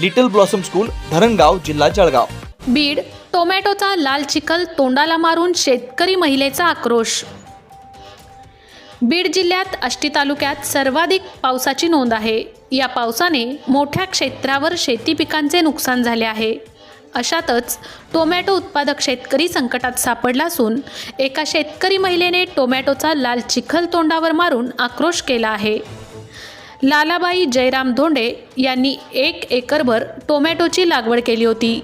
Little blossom school Dharangaon जिल्हा जळगाव. बीड टोमॅटोचा लाल चिखल तोंडाला मारून शेतकरी महिलेचा आक्रोश. बीड जिल्ह्यात आष्टी तालुक्यात सर्वाधिक पावसाची नोंद आहे. या पावसाने मोठ्या क्षेत्रावर शेती पिकांचे नुकसान झाले आहे. अशातच टोमॅटो उत्पादक शेतकरी संकटात सापडला असून एका शेतकरी महिलेने टोमॅटोचा लाल चिखल तोंडावर मारून आक्रोश केला आहे. लालाबाई जयराम धोंडे यांनी एक एकरभर टोमॅटोची लागवड केली होती.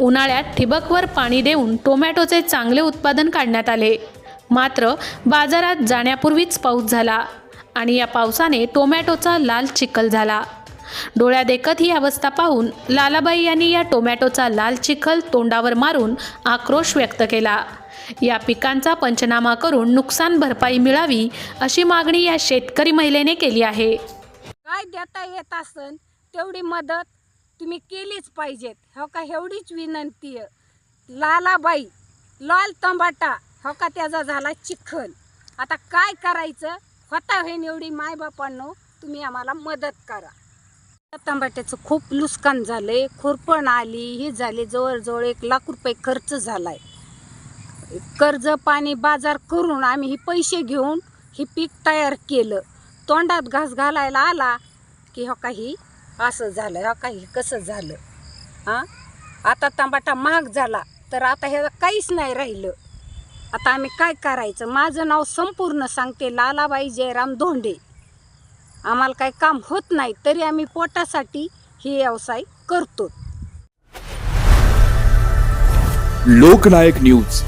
उन्हाळ्यात ठिबकवर पाणी देऊन टोमॅटोचे चांगले उत्पादन काढण्यात आले. मात्र बाजारात जाण्यापूर्वीच पाऊस झाला आणि या पावसाने टोमॅटोचा लाल चिखल झाला. डोळ्या देखत ही अवस्था पाहून लालाबाई यांनी या टोमॅटोचा लाल चिखल तोंडावर मारून आक्रोश व्यक्त केला. या पिकांचा पंचनामा करून नुकसान भरपाई मिळावी अशी मागणी या शेतकरी महिलेने केली आहे. देता येत असन तेवढी मदत तुम्ही केलीच पाहिजेत. हो का? एवढीच विनंती आहे. लालाबाई लाल तंबाटा हो का? त्याचा झाला चिखल. आता काय करायचं? होता होईन एवढी मायबापांनो तुम्ही आम्हाला मदत करा. तंबाट्याचं खूप नुकसान झालं आहे खुरपण आली ही झाली जवळजवळ एक लाख रुपये खर्च झाला आहे कर्ज पाणी बाजार करून आम्ही ही पैसे घेऊन ही पीक तयार केलं. तोंडात घास घालायला आला की हो काही असं झालं हो काही कसं झालं? हां? आता टमाटा महाग झाला तर आता हे काहीच नाही राहिलं. आता आम्ही काय करायचं? माझं नाव संपूर्ण सांगते लालाबाई जयराम धोंडे. आम्हाला काही काम होत नाही तरी आम्ही पोटासाठी हे व्यवसाय करतो. लोकनायक न्यूज.